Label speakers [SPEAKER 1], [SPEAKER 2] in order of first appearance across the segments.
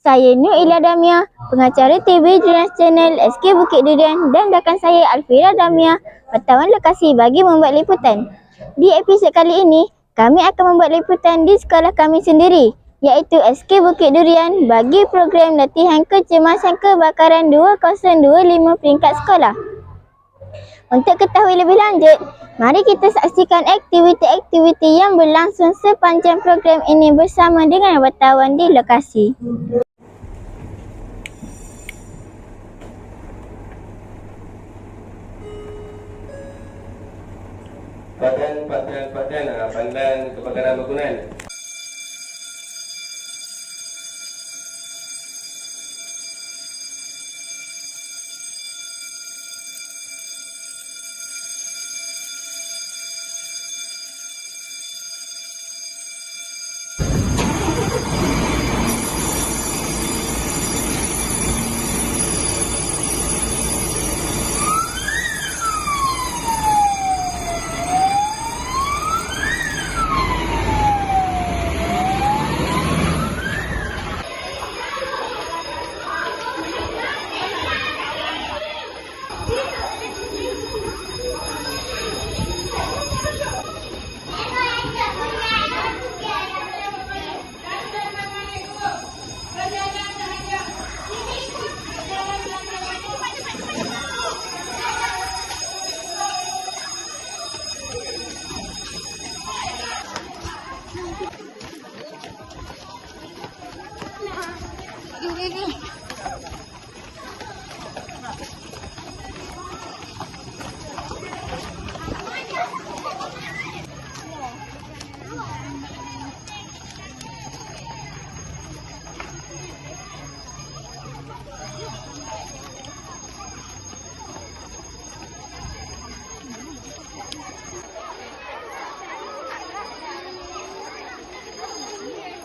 [SPEAKER 1] Saya Nur Ila Damia, pengacara TV Dreams Channel SK Bukit Durian dan rakan saya Alfira Damia, wartawan lokasi bagi membuat liputan. Di episod kali ini, kami akan membuat liputan di sekolah kami sendiri iaitu SK Bukit Durian bagi program latihan kecemasan kebakaran 2025 peringkat sekolah. Untuk ketahui lebih lanjut, mari kita saksikan aktiviti-aktiviti yang berlangsung sepanjang program ini bersama dengan wartawan di lokasi.
[SPEAKER 2] Padan, padan, padan, ah, pandan kebakaran bangunan.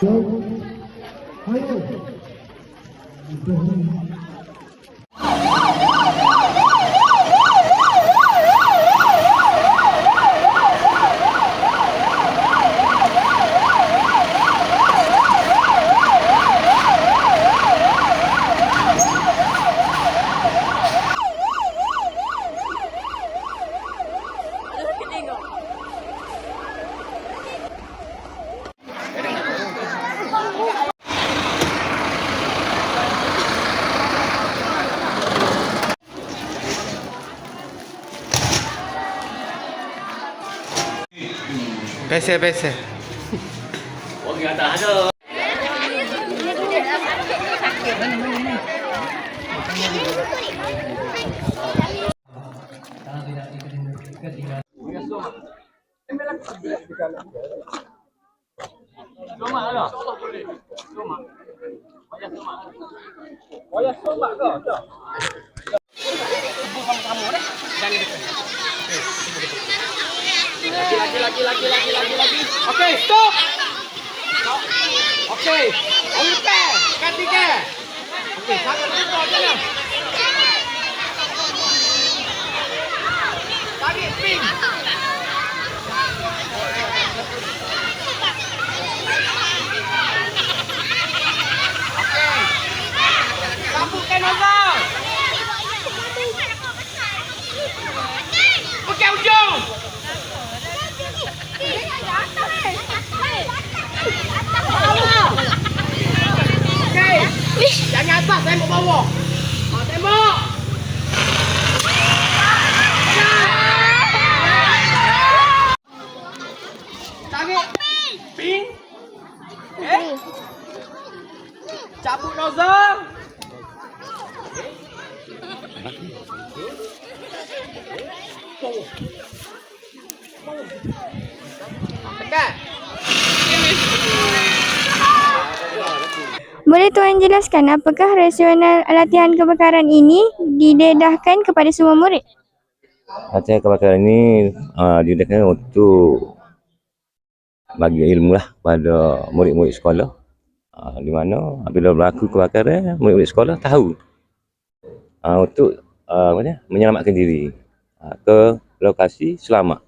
[SPEAKER 3] Go, go. Bese, bese. Huwag yata ano. Suma ano? Suma. Kaya suma. Kamu dah. Jangan dekat.
[SPEAKER 4] Lagi, lagi, lagi, lagi, lagi, lagi, lagi. Okey, stop. Okey. On repair. Kat tiga. Okey, sangat lupa jangan. Tarik ping. Matemo bawo. Matemo. Tangi. Ping. Eh. Cabut nozong. Oh. Oh. Tekan. Ini.
[SPEAKER 5] Boleh Tuan jelaskan apakah rasional latihan kebakaran ini didedahkan kepada semua murid?
[SPEAKER 6] Latihan kebakaran ini uh, diadakan untuk bagi ilmu lah kepada murid-murid sekolah. Uh, di mana apabila berlaku kebakaran, murid-murid sekolah tahu uh, untuk uh, menyelamatkan diri uh, ke lokasi selamat.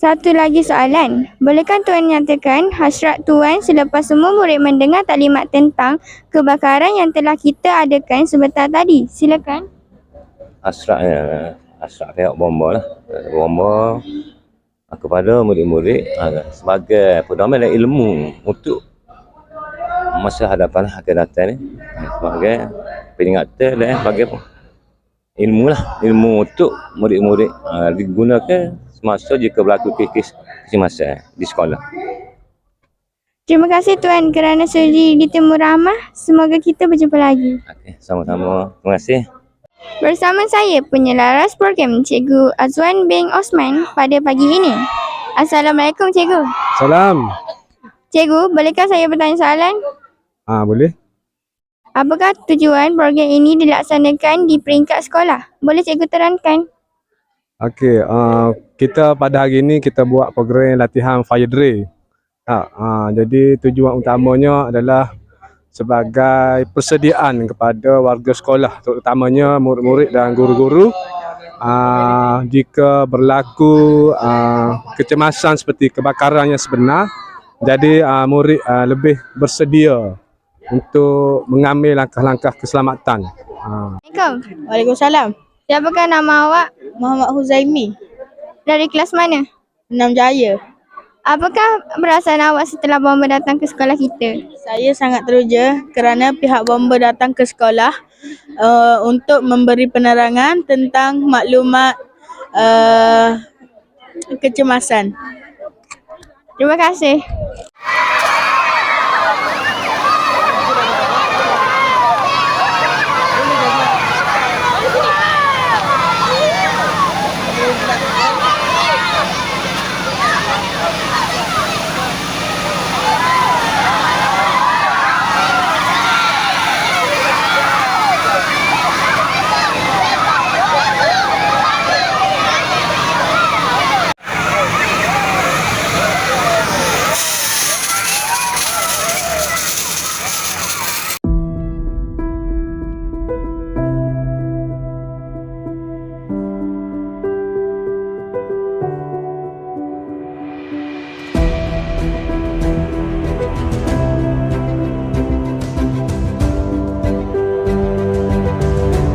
[SPEAKER 5] Satu lagi soalan. Bolehkah Tuan nyatakan hasrat Tuan selepas semua murid mendengar taklimat tentang kebakaran yang telah kita adakan sebentar tadi? Silakan.
[SPEAKER 6] Hasratnya, hasrat kayak bomba lah. Bomba uh, kepada murid-murid uh, sebagai pedoman dan ilmu untuk masa hadapan akan datang ni uh, sebagai peringatan dan sebagai ilmu lah ilmu untuk murid-murid uh, digunakan semasa jika berlaku kes-kes kecemasan di sekolah.
[SPEAKER 5] Terima kasih Tuan kerana sudi ditemu ramah. Semoga kita berjumpa lagi.
[SPEAKER 6] Okey, sama-sama. Terima kasih.
[SPEAKER 5] Bersama saya penyelaras program Cikgu Azwan bin Osman pada pagi ini. Assalamualaikum Cikgu.
[SPEAKER 7] Salam.
[SPEAKER 5] Cikgu, bolehkah saya bertanya soalan?
[SPEAKER 7] Ah boleh?
[SPEAKER 5] Apakah tujuan program ini dilaksanakan di peringkat sekolah? Boleh Cikgu terangkan?
[SPEAKER 7] Okey, uh, kita pada hari ini kita buat program latihan fire drill. Ha, uh, jadi tujuan utamanya adalah sebagai persediaan kepada warga sekolah terutamanya murid-murid dan guru-guru uh, jika berlaku uh, kecemasan seperti kebakaran yang sebenar jadi uh, murid uh, lebih bersedia untuk mengambil langkah-langkah keselamatan. Uh.
[SPEAKER 5] Assalamualaikum.
[SPEAKER 8] Waalaikumsalam.
[SPEAKER 5] Siapakah nama awak?
[SPEAKER 8] Muhammad Huzaimi,
[SPEAKER 5] Dari kelas mana?
[SPEAKER 8] Enam Jaya.
[SPEAKER 5] Apakah perasaan awak setelah bomba datang ke sekolah kita?
[SPEAKER 8] Saya sangat teruja kerana pihak bomba datang ke sekolah uh, untuk memberi penerangan tentang maklumat uh, kecemasan.
[SPEAKER 5] Terima kasih.